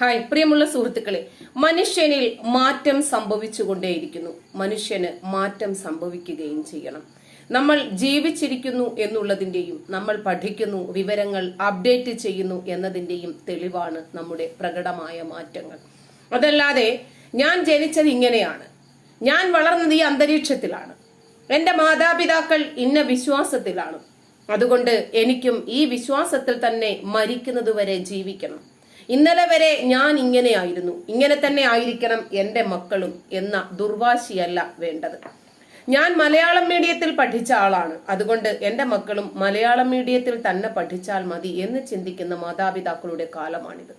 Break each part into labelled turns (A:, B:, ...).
A: Hi പ്രിയമുള്ള സുഹൃത്തുക്കളെ മനുഷ്യനിൽ മാറ്റം സംഭവിച്ചുകൊണ്ടേയിരിക്കുന്നു. മനുഷ്യന് മാറ്റം സംഭവിക്കുകയും ചെയ്യണം. നമ്മൾ ജീവിച്ചിരിക്കുന്നു എന്നുള്ളതിന്റെയും നമ്മൾ പഠിക്കുന്നു വിവരങ്ങൾ അപ്ഡേറ്റ് ചെയ്യുന്നു എന്നതിന്റെയും തെളിവാണ് നമ്മുടെ പ്രകടമായ മാറ്റങ്ങൾ. അതല്ലാതെ ഞാൻ ജനിച്ചത് ഇങ്ങനെയാണ്. ഞാൻ വളർന്നത് ഈ അന്തരീക്ഷത്തിലാണ്. എന്റെ മാതാപിതാക്കൾ ഇന്ന വിശ്വാസത്തിലാണ്. അതുകൊണ്ട് എനിക്കും ഈ വിശ്വാസത്തിൽ തന്നെ മരിക്കുന്നതുവരെ ജീവിക്കണം. ഇന്നലെ വരെ ഞാൻ ഇങ്ങനെയായിരുന്നു ഇങ്ങനെ തന്നെ ആയിരിക്കണം എന്റെ മക്കളും എന്ന ദുർവാശിയല്ല വേണ്ടത്. ഞാൻ മലയാളം മീഡിയത്തിൽ പഠിച്ച ആളാണ്. അതുകൊണ്ട് എന്റെ മക്കളും മലയാളം മീഡിയത്തിൽ തന്നെ പഠിച്ചാൽ മതി എന്ന് ചിന്തിക്കുന്ന മാതാപിതാക്കളുടെ കാലമാണിത്.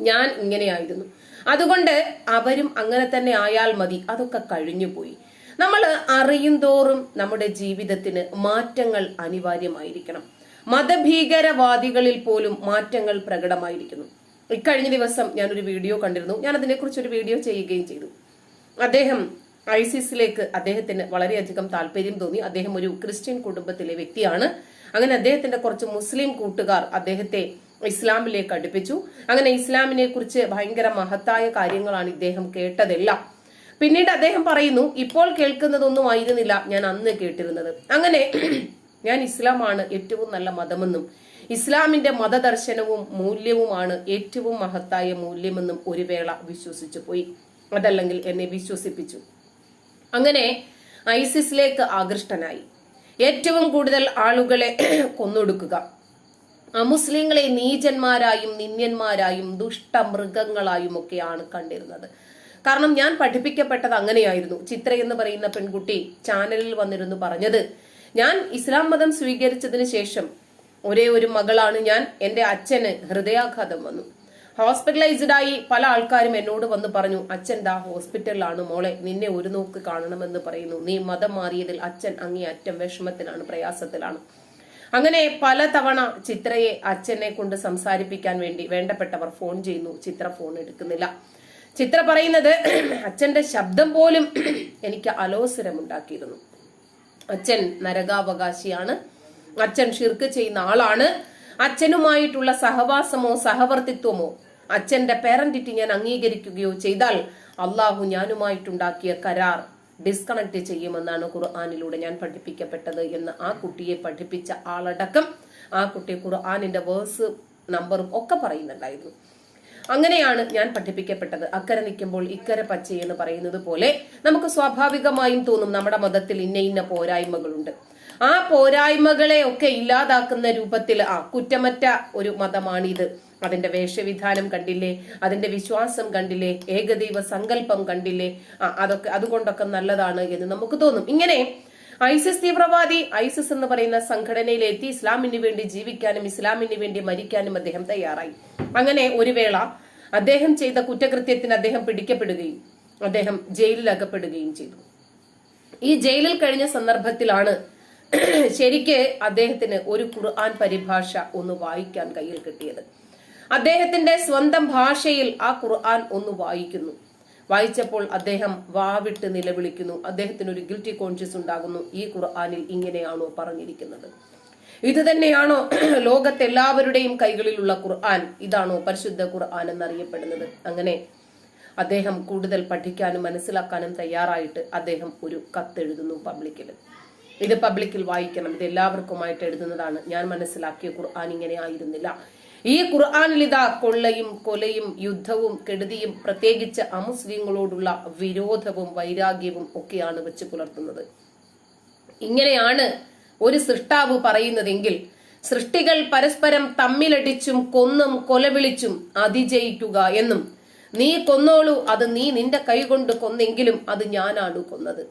A: ഞാൻ ഇങ്ങനെയായിരുന്നു അതുകൊണ്ട് അവരും അങ്ങനെ തന്നെ ആയാൽ മതി. അതൊക്കെ കഴിഞ്ഞുപോയി നമ്മൾ അറിയും തോറും നമ്മുടെ ജീവിതത്തിന് മാറ്റങ്ങൾ അനിവാര്യമായിരിക്കണം. മതഭീകരവാദികളിൽ പോലും മാറ്റങ്ങൾ പ്രകടമായിരിക്കുന്നു. ഇക്കഴിഞ്ഞ ദിവസം ഞാനൊരു വീഡിയോ കണ്ടിരുന്നു. ഞാൻ അതിനെക്കുറിച്ച് ഒരു വീഡിയോ ചെയ്യുകയും ചെയ്തു. അദ്ദേഹം ഐസിസിലേക്ക് അദ്ദേഹത്തിന് വളരെയധികം താല്പര്യം തോന്നി. അദ്ദേഹം ഒരു ക്രിസ്ത്യൻ കുടുംബത്തിലെ വ്യക്തിയാണ്. അങ്ങനെ അദ്ദേഹത്തിന്റെ കുറച്ച് മുസ്ലിം കൂട്ടുകാർ അദ്ദേഹത്തെ ഇസ്ലാമിലേക്ക് അടുപ്പിച്ചു. അങ്ങനെ ഇസ്ലാമിനെ കുറിച്ച് ഭയങ്കര മഹത്തായ കാര്യങ്ങളാണ് ഇദ്ദേഹം കേട്ടതെല്ലാം. പിന്നീട് അദ്ദേഹം പറയുന്നു ഇപ്പോൾ കേൾക്കുന്നതൊന്നും ആയിരുന്നില്ല ഞാൻ അന്ന് കേട്ടിരുന്നത്. അങ്ങനെ ഞാൻ ഇസ്ലാമാണ് ഏറ്റവും നല്ല മതമെന്നും ഇസ്ലാമിന്റെ മതദർശനവും മൂല്യവുമാണ് ഏറ്റവും മഹത്തായ മൂല്യമെന്നും ഒരു വേള വിശ്വസിച്ചു പോയി. അതല്ലെങ്കിൽ എന്നെ വിശ്വസിപ്പിച്ചു. അങ്ങനെ ഐസിസിലേക്ക് ആകൃഷ്ടനായി. ഏറ്റവും കൂടുതൽ ആളുകളെ കൊന്നൊടുക്കുക. അമുസ്ലിങ്ങളെ നീചന്മാരായും നിന്യന്മാരായും ദുഷ്ടമൃഗങ്ങളായും ഒക്കെയാണ് കണ്ടിരുന്നത്. കാരണം ഞാൻ പഠിപ്പിക്കപ്പെട്ടത് അങ്ങനെയായിരുന്നു. ചിത്ര എന്ന് പറയുന്ന പെൺകുട്ടി ചാനലിൽ വന്നിരുന്നു പറഞ്ഞത് ഞാൻ ഇസ്ലാം മതം സ്വീകരിച്ചതിന് ശേഷം ഒരേ ഒരു മകളാണ് ഞാൻ. എന്റെ അച്ഛന് ഹൃദയാഘാതം വന്നു. ഹോസ്പിറ്റലൈസ്ഡ് ആയി പല ആൾക്കാരും എന്നോട് വന്ന് പറഞ്ഞു അച്ഛൻ ദാ ഹോസ്പിറ്റലിലാണ് മോളെ നിന്നെ ഒരു നോക്ക് കാണണമെന്ന് പറയുന്നു. നീ മതം മാറിയതിൽ അച്ഛൻ അങ്ങേ അറ്റം വിഷമത്തിലാണ് പ്രയാസത്തിലാണ്. അങ്ങനെ പല തവണ ചിത്രയെ അച്ഛനെ കൊണ്ട് സംസാരിപ്പിക്കാൻ വേണ്ടി വേണ്ടപ്പെട്ടവർ ഫോൺ ചെയ്യുന്നു. ചിത്ര ഫോൺ എടുക്കുന്നില്ല. ചിത്ര പറയുന്നത് അച്ഛന്റെ ശബ്ദം പോലും എനിക്ക് അലോസരമുണ്ടാക്കിയിരുന്നു. അച്ഛൻ നരകാവകാശിയാണ്. അച്ഛൻ ഷിർക്ക് ചെയ്യുന്ന ആളാണ്. അച്ഛനുമായിട്ടുള്ള സഹവാസമോ സഹവർത്തിത്വമോ അച്ഛന്റെ പേരന്റിറ്റി ഞാൻ അംഗീകരിക്കുകയോ ചെയ്താൽ അള്ളാഹു ഞാനുമായിട്ടുണ്ടാക്കിയ കരാർ ഡിസ്കണക്ട് ചെയ്യുമെന്നാണ് ഖുർആാനിലൂടെ ഞാൻ പഠിപ്പിക്കപ്പെട്ടത് എന്ന് ആ കുട്ടിയെ പഠിപ്പിച്ച ആളടക്കം ആ കുട്ടി ഖുർആാനിന്റെ വേഴ്സ് നമ്പറും ഒക്കെ പറയുന്നുണ്ടായിരുന്നു. അങ്ങനെയാണ് ഞാൻ പഠിപ്പിക്കപ്പെട്ടത്. അക്കരെ നിൽക്കുമ്പോൾ ഇക്കരെ പച്ച എന്ന് പറയുന്നത് പോലെ നമുക്ക് സ്വാഭാവികമായും തോന്നും നമ്മുടെ മതത്തിൽ ഇന്ന ഇന്ന പോരായ്മകളുണ്ട്. ആ പോരായ്മകളെ ഒക്കെ ഇല്ലാതാക്കുന്ന രൂപത്തിൽ ആ കുറ്റമറ്റ ഒരു മതമാണിത്. അതിന്റെ വേഷവിധാനം കണ്ടില്ലേ? അതിന്റെ വിശ്വാസം കണ്ടില്ലേ? ഏകദൈവ സങ്കല്പം കണ്ടില്ലേ? ആ അതൊക്കെ അതുകൊണ്ടൊക്കെ നല്ലതാണ് എന്ന് നമുക്ക് തോന്നും. ഇങ്ങനെ ഐസിസ് തീവ്രവാദി ഐസിസ് എന്ന് പറയുന്ന സംഘടനയിലെത്തി ഇസ്ലാമിന് വേണ്ടി ജീവിക്കാനും ഇസ്ലാമിന് വേണ്ടി മരിക്കാനും അദ്ദേഹം തയ്യാറായി. അങ്ങനെ ഒരു വേള അദ്ദേഹം ചെയ്ത കുറ്റകൃത്യത്തിന് അദ്ദേഹം പിടിക്കപ്പെടുകയും അദ്ദേഹം ജയിലിൽ അകപ്പെടുകയും ചെയ്തു. ഈ ജയിലിൽ കഴിഞ്ഞ സന്ദർഭത്തിലാണ് ശരിക്ക് അദ്ദേഹത്തിന് ഒരു ഖുർആൻ പരിഭാഷ ഒന്ന് വായിക്കാൻ കയ്യിൽ കിട്ടിയത്. അദ്ദേഹത്തിന്റെ സ്വന്തം ഭാഷയിൽ ആ ഖുർആൻ ഒന്ന് വായിക്കുന്നു. വായിച്ചപ്പോൾ അദ്ദേഹം വാവിട്ട് നിലവിളിക്കുന്നു. അദ്ദേഹത്തിന് ഒരു ഗിൽറ്റി കോൺഷ്യസ് ഉണ്ടാകുന്നു. ഈ ഖുർആാനിൽ ഇങ്ങനെയാണോ പറഞ്ഞിരിക്കുന്നത്? ഇത് തന്നെയാണോ ലോകത്തെല്ലാവരുടെയും കൈകളിലുള്ള ഖുർആൻ? ഇതാണോ പരിശുദ്ധ ഖുർആൻ എന്നറിയപ്പെടുന്നത്? അങ്ങനെ അദ്ദേഹം കൂടുതൽ പഠിക്കാനും മനസ്സിലാക്കാനും തയ്യാറായിട്ട് അദ്ദേഹം ഒരു കത്തെഴുതുന്നു പബ്ലിക്കിൽ ഇത് പബ്ലിക്കിൽ വായിക്കണം. ഇത് എല്ലാവർക്കുമായിട്ട് എഴുതുന്നതാണ്. ഞാൻ മനസ്സിലാക്കിയ ഖുർആൻ ഇങ്ങനെ ആയിരുന്നില്ല. ഈ ഖുർആാനിൽ ഇതാ കൊള്ളയും കൊലയും യുദ്ധവും കെടുതിയും പ്രത്യേകിച്ച് അമുസ്ലിങ്ങളോടുള്ള വിരോധവും വൈരാഗ്യവും ഒക്കെയാണ് വെച്ച് പുലർത്തുന്നത്. ഇങ്ങനെയാണ് ഒരു സൃഷ്ടാവ് പറയുന്നതെങ്കിൽ സൃഷ്ടികൾ പരസ്പരം തമ്മിലടിച്ചും കൊന്നും കൊലവിളിച്ചും അതിജയിക്കുക എന്നും നീ കൊന്നോളൂ അത് നീ നിന്റെ കൈകൊണ്ട് കൊന്നെങ്കിലും അത് ഞാനാണ് കൊന്നത്.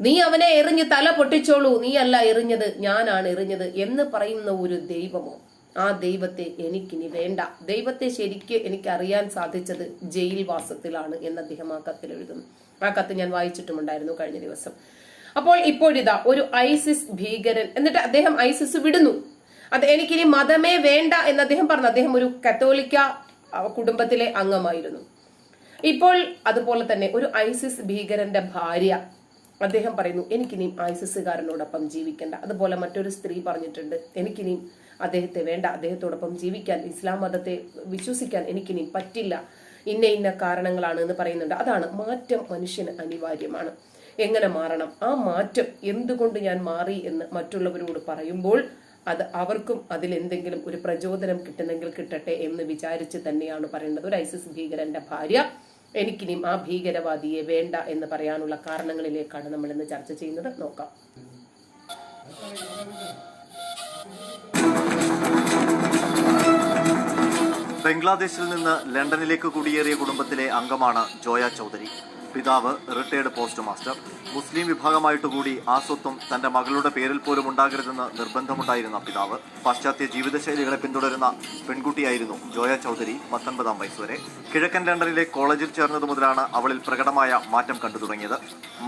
A: നീ അവനെ എറിഞ്ഞ് തല പൊട്ടിച്ചോളൂ നീ അല്ല എറിഞ്ഞത് ഞാനാണ് എറിഞ്ഞത് എന്ന് പറയുന്ന ഒരു ദൈവമോ? ആ ദൈവത്തെ എനിക്കിനി വേണ്ട. ദൈവത്തെ ശരിക്ക് എനിക്ക് അറിയാൻ സാധിച്ചത് ജയിൽ വാസത്തിലാണ് എന്ന് അദ്ദേഹം ആ കത്തിൽ എഴുതുന്നു. ആ കത്ത് ഞാൻ വായിച്ചിട്ടുമുണ്ടായിരുന്നു കഴിഞ്ഞ ദിവസം. അപ്പോൾ ഇപ്പോഴിതാ ഒരു ഐസിസ് ഭീകരൻ എന്നിട്ട് അദ്ദേഹം ഐസിസ് വിടുന്നു. അത് എനിക്കിനി മതമേ വേണ്ട എന്ന് അദ്ദേഹം പറഞ്ഞു. അദ്ദേഹം ഒരു കത്തോലിക്ക കുടുംബത്തിലെ അംഗമായിരുന്നു. ഇപ്പോൾ അതുപോലെ തന്നെ ഒരു ഐസിസ് ഭീകരന്റെ ഭാര്യ അദ്ദേഹം പറയുന്നു എനിക്കിനിയും ഐസിസുകാരനോടൊപ്പം ജീവിക്കണ്ട. അതുപോലെ മറ്റൊരു സ്ത്രീ പറഞ്ഞിട്ടുണ്ട് എനിക്കിനിയും അദ്ദേഹത്തെ വേണ്ട അദ്ദേഹത്തോടൊപ്പം ജീവിക്കാൻ ഇസ്ലാം മതത്തെ വിശ്വസിക്കാൻ എനിക്കിനി പറ്റില്ല. ഇന്ന ഇന്ന കാരണങ്ങളാണ് എന്ന് പറയുന്നുണ്ട്. അതാണ് മാറ്റം മനുഷ്യന് അനിവാര്യമാണ്. എങ്ങനെ മാറണം? ആ മാറ്റം എന്തുകൊണ്ട് ഞാൻ മാറി എന്ന് മറ്റുള്ളവരോട് പറയുമ്പോൾ അത് അവർക്കും അതിൽ എന്തെങ്കിലും ഒരു പ്രചോദനം കിട്ടുന്നെങ്കിൽ കിട്ടട്ടെ എന്ന് വിചാരിച്ച് തന്നെയാണ് പറയുന്നത്. ഒരു ഐസിസ് ഭീകരന്റെ ഭാര്യ എനിക്കിനിയും ആ ഭീകരവാദിയെ വേണ്ട എന്ന് പറയാനുള്ള കാരണങ്ങളിലേക്കാണ് നമ്മൾ ഇന്ന് ചർച്ച ചെയ്യുന്നത്. നോക്കാം.
B: ബംഗ്ലാദേശിൽ നിന്ന് ലണ്ടനിലേക്ക് കുടിയേറിയ കുടുംബത്തിലെ അംഗമാണ് ജോയ ചൗധരി. പിതാവ് റിട്ടയർഡ് പോസ്റ്റ് മാസ്റ്റർ. മുസ്ലിം വിഭാഗമായിട്ട് കൂടി ആ സ്വത്തും തന്റെ മകളുടെ പേരിൽ പോലും ഉണ്ടാകരുതെന്ന് നിർബന്ധമുണ്ടായിരുന്ന പിതാവ് പാശ്ചാത്യ ജീവിതശൈലികളെ പിന്തുടരുന്ന പെൺകുട്ടിയായിരുന്നു ജോയ ചൗധരി പത്തൊൻപതാം വയസ്സുവരെ കിഴക്കൻ ലണ്ടനിലെ കോളേജിൽ ചേർന്നത് മുതലാണ് അവളിൽ പ്രകടമായ മാറ്റം കണ്ടു തുടങ്ങിയത്.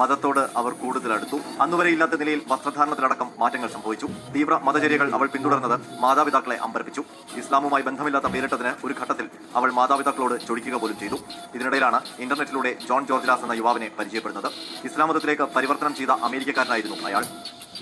B: മതത്തോട് അവർ കൂടുതൽ അടുത്തു. അന്നുവരെ ഇല്ലാത്ത നിലയിൽ വസ്ത്രധാരണത്തിലടക്കം മാറ്റങ്ങൾ സംഭവിച്ചു. തീവ്ര മതചര്യകൾ അവൾ പിന്തുടർന്നത് മാതാപിതാക്കളെ അമ്പരപ്പിച്ചു. ഇസ്ലാമുമായി ബന്ധമില്ലാത്ത പേരിട്ടതിന് ഒരു ഘട്ടത്തിൽ അവൾ മാതാപിതാക്കളോട് ചൊടിക്കുക പോലും ചെയ്തു. ഇതിനിടയിലാണ് ഇന്റർനെറ്റിലൂടെ ജോൺ ജോർജിലാസ് എന്ന യുവാവിനെ പരിചയപ്പെടുന്നത്. ഇസ്ലാം മതത്തിലേക്ക് പരിവർത്തനം ചെയ്ത അമേരിക്കക്കാരനായിരുന്നു അയാൾ.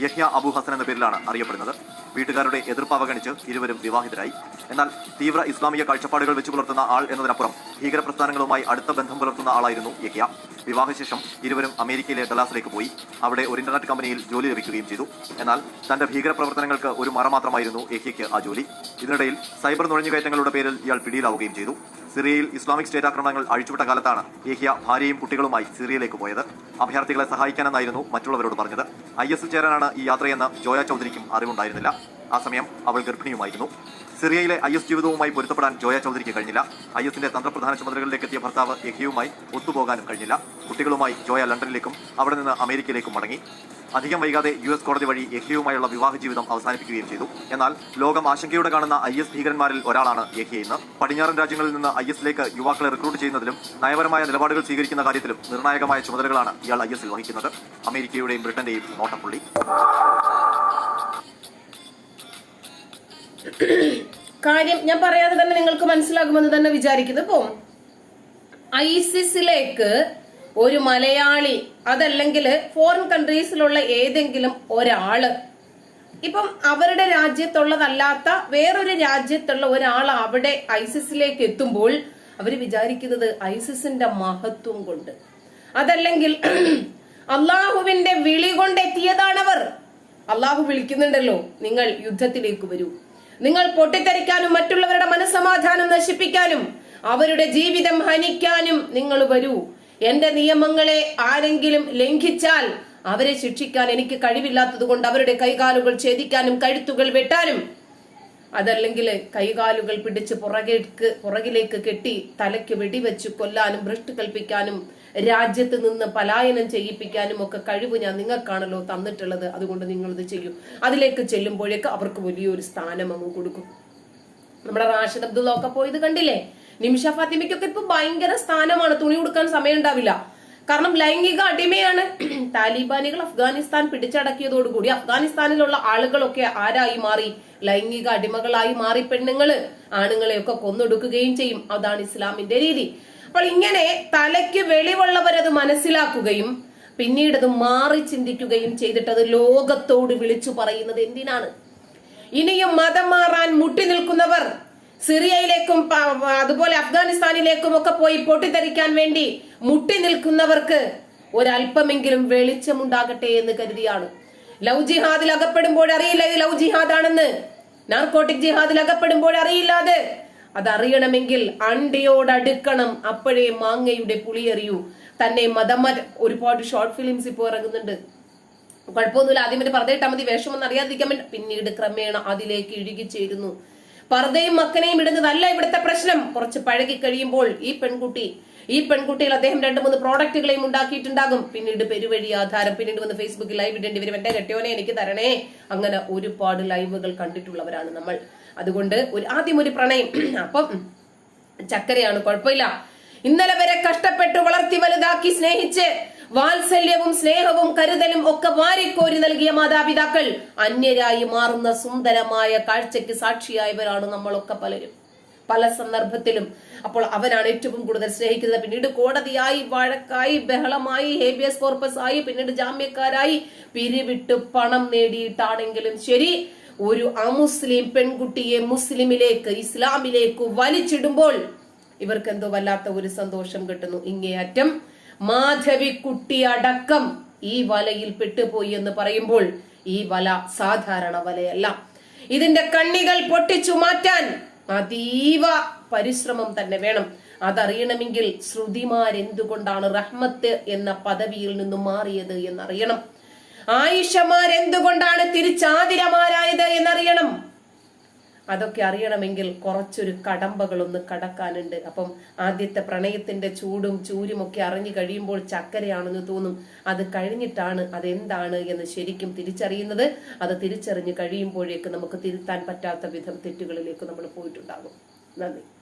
B: യഹ്യ അബു ഹസൻ എന്ന പേരിലാണ് അറിയപ്പെടുന്നത്. വീട്ടുകാരുടെ എതിർപ്പ് അവഗണിച്ച് ഇരുവരും വിവാഹിതരായി. എന്നാൽ തീവ്ര ഇസ്ലാമിക കാഴ്ചപ്പാടുകൾ വെച്ചു പുലർത്തുന്ന ആൾ എന്നതിനപ്പുറം ഭീകരപ്രസ്ഥാനങ്ങളുമായി അടുത്ത ബന്ധം പുലർത്തുന്ന ആളായിരുന്നു യഹ്യ. വിവാഹശേഷം ഇരുവരും അമേരിക്കയിലെ ഡലാസിലേക്ക് പോയി. അവിടെ ഒരു ഇന്റർനെറ്റ് കമ്പനിയിൽ ജോലി ലഭിക്കുകയും ചെയ്തു. എന്നാൽ തന്റെ ഭീകരപ്രവർത്തനങ്ങൾക്ക് ഒരു മറ മാത്രമായിരുന്നു യഹ്യയ്ക്ക് ആ ജോലി. ഇതിനിടയിൽ സൈബർ നുഴഞ്ഞുകയറ്റങ്ങളുടെ പേരിൽ ഇയാൾ പിടിയിലാവുകയും ചെയ്തു. സിറിയയിൽ ഇസ്ലാമിക് സ്റ്റേറ്റ് ആക്രമണങ്ങൾ അഴിച്ചുവിട്ട കാലത്താണ് യഹ്യ ഭാര്യയും കുട്ടികളുമായി സിറിയയിലേക്ക് പോയത്. അഭയാർത്ഥികളെ സഹായിക്കാനെന്നായിരുന്നു മറ്റുള്ളവരോട് പറഞ്ഞത്. ഐ എസിൽ ചേരാനാണ് ഈ യാത്രയെന്ന് ജോയ ചൗധരിക്കും അറിവുണ്ടായിരുന്നില്ല. ആ സമയം അവൾ ഗർഭിണിയുമായിരുന്നു. സിറിയയിലെ ഐ എസ് ജീവിതവുമായി പൊരുത്തപ്പെടാൻ ജോയ ചൗധരിക്ക് കഴിഞ്ഞില്ല. ഐ എസിന്റെ തന്ത്രപ്രധാന ചുമതലകളിലേക്ക് എത്തിയ ഭർത്താവ് യഹിയുമായി ഒത്തുപോകാനും കഴിഞ്ഞില്ല. കുട്ടികളുമായി ജോയ ലണ്ടനിലേക്കും അവിടെ നിന്ന് അമേരിക്കയിലേക്കും മടങ്ങി. അധികം വൈകാതെ യു എസ് കോടതി വഴി യഹിയുമായുള്ള വിവാഹ ജീവിതം അവസാനിപ്പിക്കുകയും ചെയ്തു. എന്നാൽ ലോകം ആശങ്കയോടെ കാണുന്ന ഐ എസ് ഭീകരന്മാരിൽ ഒരാളാണ് യഹിയ ഇന്ന് പടിഞ്ഞാറൻ രാജ്യങ്ങളിൽ നിന്ന് ഐ എസിലേക്ക് യുവാക്കളെ റിക്രൂട്ട് ചെയ്യുന്നതിലും നയപരമായ നിലപാടുകൾ സ്വീകരിക്കുന്ന കാര്യത്തിലും നിർണായകമായ ചുമതലകളാണ് ഇയാൾ ഐ എസിൽ വഹിക്കുന്നത്. അമേരിക്കയുടെയും ബ്രിട്ടന്റെയും നോട്ടപ്പുള്ളി
A: കാര്യം ഞാൻ പറയാതെ തന്നെ നിങ്ങൾക്ക് മനസ്സിലാകുമെന്ന് തന്നെ വിചാരിക്കുന്നു. ഇപ്പോ ഐസിസിലേക്ക് ഒരു മലയാളി അതല്ലെങ്കിൽ ഫോറിൻ കൺട്രീസിലുള്ള ഏതെങ്കിലും ഒരാൾ ഇപ്പം അവരുടെ രാജ്യത്തുള്ളതല്ലാത്ത വേറൊരു രാജ്യത്തുള്ള ഒരാൾ അവിടെ ഐസിസിലേക്ക് എത്തുമ്പോൾ അവർ വിചാരിക്കുന്നത് ഐസിസിന്റെ മഹത്വം കൊണ്ട്. അതല്ലെങ്കിൽ അള്ളാഹുവിന്റെ വിളി കൊണ്ട് എത്തിയതാണവർ അള്ളാഹു വിളിക്കുന്നുണ്ടല്ലോ നിങ്ങൾ യുദ്ധത്തിലേക്ക് വരൂ. നിങ്ങൾ പൊട്ടിത്തെറിക്കാനും മറ്റുള്ളവരുടെ മനസ്സമാധാനം നശിപ്പിക്കാനും അവരുടെ ജീവിതം ഹനിക്കാനും നിങ്ങൾ വരൂ. എന്റെ നിയമങ്ങളെ ആരെങ്കിലും ലംഘിച്ചാൽ അവരെ ശിക്ഷിക്കാൻ എനിക്ക് കഴിവില്ലാത്തത് കൊണ്ട് അവരുടെ കൈകാലുകൾ ഛേദിക്കാനും കഴുത്തുകൾ വെട്ടാനും അതല്ലെങ്കിൽ കൈകാലുകൾ പിടിച്ച് പുറകേക്ക് പുറകിലേക്ക് കെട്ടി തലയ്ക്ക് വെടിവെച്ച് കൊല്ലാനും ഭ്രഷ്ട് കൽപ്പിക്കാനും രാജ്യത്ത് നിന്ന് പലായനം ചെയ്യിപ്പിക്കാനും ഒക്കെ കഴിവ് ഞാൻ നിങ്ങൾക്കാണല്ലോ തന്നിട്ടുള്ളത്. അതുകൊണ്ട് നിങ്ങളിത് ചെയ്യും. അതിലേക്ക് ചെല്ലുമ്പോഴേക്ക് അവർക്ക് വലിയൊരു സ്ഥാനം അങ്ങ് കൊടുക്കും. നമ്മുടെ റാഷിദ് അബ്ദുള്ള ഒക്കെ പോയത് കണ്ടില്ലേ? നിമിഷ ഫാത്തിമയ്ക്കൊക്കെ ഇപ്പൊ ഭയങ്കര സ്ഥാനമാണ്. തുണി കൊടുക്കാൻ സമയം ഉണ്ടാവില്ല കാരണം ലൈംഗിക അടിമയാണ്. താലിബാനികൾ അഫ്ഗാനിസ്ഥാൻ പിടിച്ചടക്കിയതോടുകൂടി അഫ്ഗാനിസ്ഥാനിലുള്ള ആളുകളൊക്കെ ആരായി മാറി? ലൈംഗിക അടിമകളായി മാറി പെണ്ണുങ്ങൾ ആണുങ്ങളെയൊക്കെ കൊന്നൊടുക്കുകയും ചെയ്യും. അതാണ് ഇസ്ലാമിന്റെ രീതി. അപ്പോൾ ഇങ്ങനെ തലയ്ക്ക് വെളിവുള്ളവരത് മനസ്സിലാക്കുകയും പിന്നീട് മാറി ചിന്തിക്കുകയും ചെയ്തിട്ടത് ലോകത്തോട് വിളിച്ചു പറയുന്നത് എന്തിനാണ്? ഇനിയും മതം മാറാൻ മുട്ടി നിൽക്കുന്നവർ സിറിയയിലേക്കും അതുപോലെ അഫ്ഗാനിസ്ഥാനിലേക്കും ഒക്കെ പോയി പൊട്ടിത്തെറിക്കാൻ വേണ്ടി മുട്ടി നിൽക്കുന്നവർക്ക് ഒരല്പമെങ്കിലും വെളിച്ചമുണ്ടാകട്ടെ എന്ന് കരുതിയാണ്. ലവ് ജിഹാദിൽ അകപ്പെടുമ്പോൾ അറിയില്ല ഇത് ലവ് ജിഹാദ് ആണെന്ന് നാർക്കോട്ടിക് ജിഹാദിൽ അകപ്പെടുമ്പോൾ അറിയില്ലാതെ അതറിയണമെങ്കിൽ അണ്ടിയോട് അടുക്കണം അപ്പോഴേ മാങ്ങയുടെ പുളിയെറിയൂ. തന്നെ മതം ഒരുപാട് ഷോർട്ട് ഫിലിംസ് ഇപ്പോൾ ഇറങ്ങുന്നുണ്ട്. കുഴപ്പമൊന്നുമില്ല. ആദ്യം വരെ പറഞ്ഞിട്ടാൽ മതി. വേഷമൊന്നും അറിയാതിരിക്കാൻ പിന്നീട് ക്രമേണ അതിലേക്ക് ഇഴുകിച്ചേരുന്നു പർദ്ദയും മക്കനെയും ഇടുന്നതല്ല ഇവിടുത്തെ പ്രശ്നം. കുറച്ച് പഴകി കഴിയുമ്പോൾ ഈ പെൺകുട്ടി ഈ പെൺകുട്ടിയിൽ അദ്ദേഹം രണ്ട് മൂന്ന് പ്രോഡക്റ്റുകളെയും ഉണ്ടാക്കിയിട്ടുണ്ടാകും. പിന്നീട് പെരുവഴി ആധാരം പിന്നീട് വന്ന് ഫേസ്ബുക്കിൽ ലൈവ് ഇടേണ്ടി വരും. എന്റെ കെട്ടിയോനെ എനിക്ക് തരണേ. അങ്ങനെ ഒരുപാട് ലൈവുകൾ കണ്ടിട്ടുള്ളവരാണ് നമ്മൾ. അതുകൊണ്ട് ഒരു ആദ്യം ഒരു പ്രണയം. അപ്പം ചക്കരയാണ് കുഴപ്പമില്ല. ഇന്നലെ വരെ കഷ്ടപ്പെട്ട് വളർത്തി വലുതാക്കി സ്നേഹിച്ച് വാത്സല്യവും സ്നേഹവും കരുതലും ഒക്കെ വാരിക്കോരി നൽകിയ മാതാപിതാക്കൾ അന്യരായി മാറുന്ന സുന്ദരമായ കാഴ്ചയ്ക്ക് സാക്ഷിയായവരാണ് നമ്മളൊക്കെ പലരും. പല സന്ദർഭത്തിലും അപ്പോൾ അവനാണ് ഏറ്റവും കൂടുതൽ സ്നേഹിക്കുന്നത്. പിന്നീട് കോടതിയായി വഴക്കായി ബഹളമായി ഹേബിയസ് കോർപ്പസ് ആയി പിന്നീട് ജാമ്യക്കാരായി പിരിവിട്ട് പണം നേടിയിട്ടാണെങ്കിലും ശരി ഒരു അമുസ്ലിം പെൺകുട്ടിയെ മുസ്ലിമിലേക്ക് ഇസ്ലാമിലേക്ക് വലിച്ചിടുമ്പോൾ ഇവർക്ക് എന്തോ വല്ലാത്ത ഒരു സന്തോഷം കിട്ടുന്നു. ഇങ്ങേയറ്റം മാധവിക്കുട്ടി അടക്കം ഈ വലയിൽ പെട്ടുപോയി എന്ന് പറയുമ്പോൾ ഈ വല സാധാരണ വലയല്ല. ഇതിന്റെ കണ്ണികൾ പൊട്ടിച്ചു മാറ്റാൻ അതീവ പരിശ്രമം തന്നെ വേണം. അതറിയണമെങ്കിൽ ശ്രുതിമാരെന്തുകൊണ്ടാണ് റഹ്മത്ത് എന്ന പദവിയിൽ നിന്നും മാറിയത് എന്നറിയണം. ആയിഷമാർ എന്തുകൊണ്ടാണ് തിരിച്ചാതിരമാരായത് എന്നറിയണം. അതൊക്കെ അറിയണമെങ്കിൽ കുറച്ചൊരു കടമ്പകളൊന്ന് കടക്കാനുണ്ട്. അപ്പം ആദ്യത്തെ പ്രണയത്തിന്റെ ചൂടും ചൂരും ഒക്കെ അറിഞ്ഞു കഴിയുമ്പോൾ ചക്കരയാണെന്ന് തോന്നും. അത് കഴിഞ്ഞിട്ടാണ് അതെന്താണ് എന്ന് ശരിക്കും തിരിച്ചറിയുന്നത്. അത് തിരിച്ചറിഞ്ഞ് കഴിയുമ്പോഴേക്ക് നമുക്ക് തിരുത്താൻ പറ്റാത്ത വിധം തെറ്റുകളിലേക്ക് നമ്മൾ പോയിട്ടുണ്ടാകും. നന്ദി.